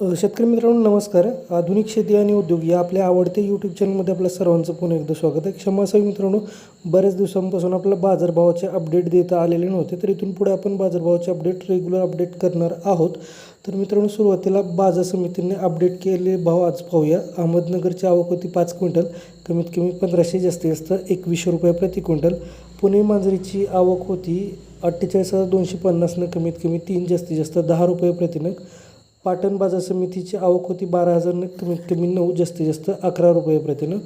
शेतकरी मित्रांनो नमस्कार. आधुनिक शेती आणि उद्योग या आपल्या आवडत्या यूट्यूब चॅनलमध्ये आपल्या सर्वांचं पुन्हा एकदा स्वागत आहे. क्षमा असावी मित्रांनो बऱ्याच दिवसांपासून आपल्याला बाजारभावाचे अपडेट देता आलेले नव्हते तर इथून पुढे आपण बाजारभावाचे अपडेट रेग्युलर अपडेट करणार आहोत. तर मित्रांनो सुरुवातीला बाजार समितीने अपडेट केलेले भाव आज पाहूया. अहमदनगरची आवक होती पाच क्विंटल कमीत कमी पंधराशे जास्तीत जास्त एकवीसशे रुपये प्रति क्विंटल. पुणे मांजरीची आवक होती अठ्ठेचाळीस हजार दोनशे पन्नासनं कमीत कमी तीन जास्तीत जास्त दहा रुपये प्रतिनग पाटण बाजार समितीची आवक होती बारा हजार कमीत कमी नऊ जास्तीत जास्त अकरा रुपये प्रतिनं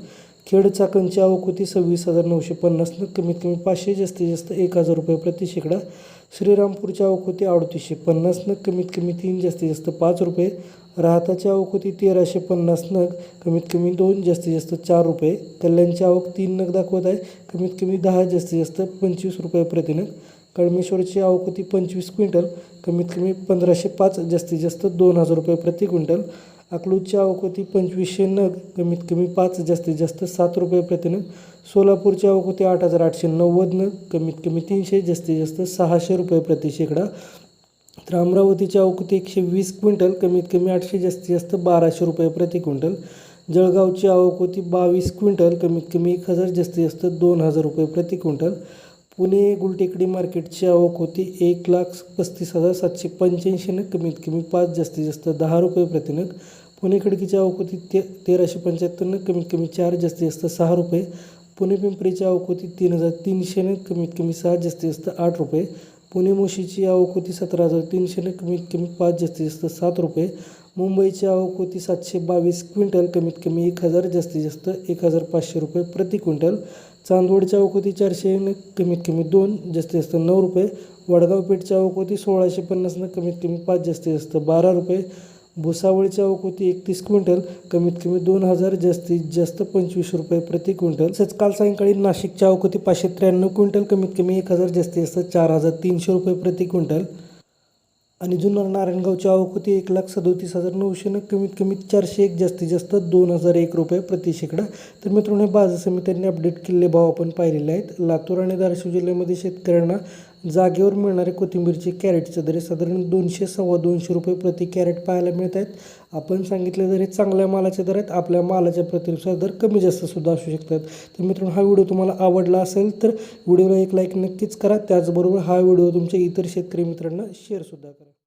खेड चाकणची आवक होती सव्वीस हजार नऊशे पन्नासनं कमीत कमी पाचशे जास्तीत जास्त एक हजार रुपये प्रति शेकडा. श्रीरामपूरची आवक होती अडतीसशे पन्नासनं कमीत कमी तीन जास्तीत जास्त पाच रुपये. राहताची आवक होती तेराशे पन्नास नग कमीत कमी दोन जास्तीत जास्त चार रुपये. कल्याणची आवक तीन नग दाखवत आहे. कमीत कमी दहा जास्तीत जास्त पंचवीस रुपये प्रतिनग कळमेश्वरची आवक होती पंचवीस क्विंटल कमीत कमी पंधराशे पाच जास्तीत जास्त दोन हजार रुपये प्रति क्विंटल. अकलूजची आवक होती पंचवीसशे नग कमीत कमी पाच जास्तीत जास्त सात रुपये प्रतिनग सोलापूरची आवक होती आठ हजार आठशे नव्वद नग कमीत कमी तीनशे जास्तीत जास्त सहाशे रुपये प्रति शेकडा. तर अमरावतीची आवक होती एकशे वीस क्विंटल कमीत कमी आठशे जास्तीत जास्त बाराशे रुपये प्रति क्विंटल. जळगावची आवक होती बावीस क्विंटल कमीत कमी एक हजार जास्तीत जास्त दोन हजार रुपये प्रति क्विंटल. पुणे गुलटेकडी मार्केटची आवक होती. एक लाख पस्तीस हजार सातशे पंच्याऐंशीनं कमीत कमी पाच जास्तीत जास्त दहा रुपये प्रतिनग पुणे खडकीची आवक होती ते तेराशे पंच्याहत्तरनं कमीत कमी चार जास्तीत जास्त सहा रुपये. पुणे पिंपरीची आवक होती तीन हजार तीनशेनं कमीत कमी सहा जास्तीत जास्त आठ रुपये. पुणे मोशीची आवक होती सतरा हजार तीनशेनं कमीत कमी पाच जास्तीत जास्त सात रुपये. मुंबईची आवक होती सातशे बावीस क्विंटल कमीत कमी एक हजार जास्तीत जास्त एक हजार पाचशे रुपये प्रति क्विंटल. चांदवडची आवक चारशे कमीत कमी दोन जास्तीत जास्त नऊ रुपये. वडगाव पेठची आवक सोळाशे पन्नासनं कमीत कमी पाच जास्तीत जास्त बारा रुपये. भुसावळीच्या आवक एकतीस क्विंटल कमीत कमी दोन हजार जास्तीत जास्त पंचवीस रुपये प्रति क्विंटल. तसेच काल सायंकाळी नाशिकच्या आवक पाचशे त्र्याण्णव क्विंटल कमीत कमी एक हजार जास्तीत जास्त चार हजार तीनशे रुपये प्रति क्विंटल. आणि जुन्नर नारायणगावची आवक होती एक लाख सदोतीस हजार नऊशेनं कमीत कमी चारशे एक जास्तीत जास्त दोन हजार एक रुपये प्रति शेकडा. तर मित्रांनो बाजार समित्यांनी अपडेट केलेले भाव आपण पाहिलेले आहेत. लातूर आणि धाराशिव जिल्ह्यामध्ये शेतकऱ्यांना जागेवर मिळणारे कोथिंबीरचे कॅरेटचे दर साधारण दोनशे सव्वा दोनशे रुपये प्रति कॅरेट पाहायला मिळत आहेत आपण सांगितले दर हे चांगल्या मालाचे दर आहेत. आपल्या मालाच्या प्रतिनुसार दर कमी जास्त सुद्धा असू शकतात. तर मित्रांनो हा व्हिडिओ तुम्हाला आवडला असेल तर व्हिडिओला एक लाईक नक्कीच करा. त्याचबरोबर हा व्हिडिओ तुमच्या इतर शेतकरी मित्रांना शेअरसुद्धा करा.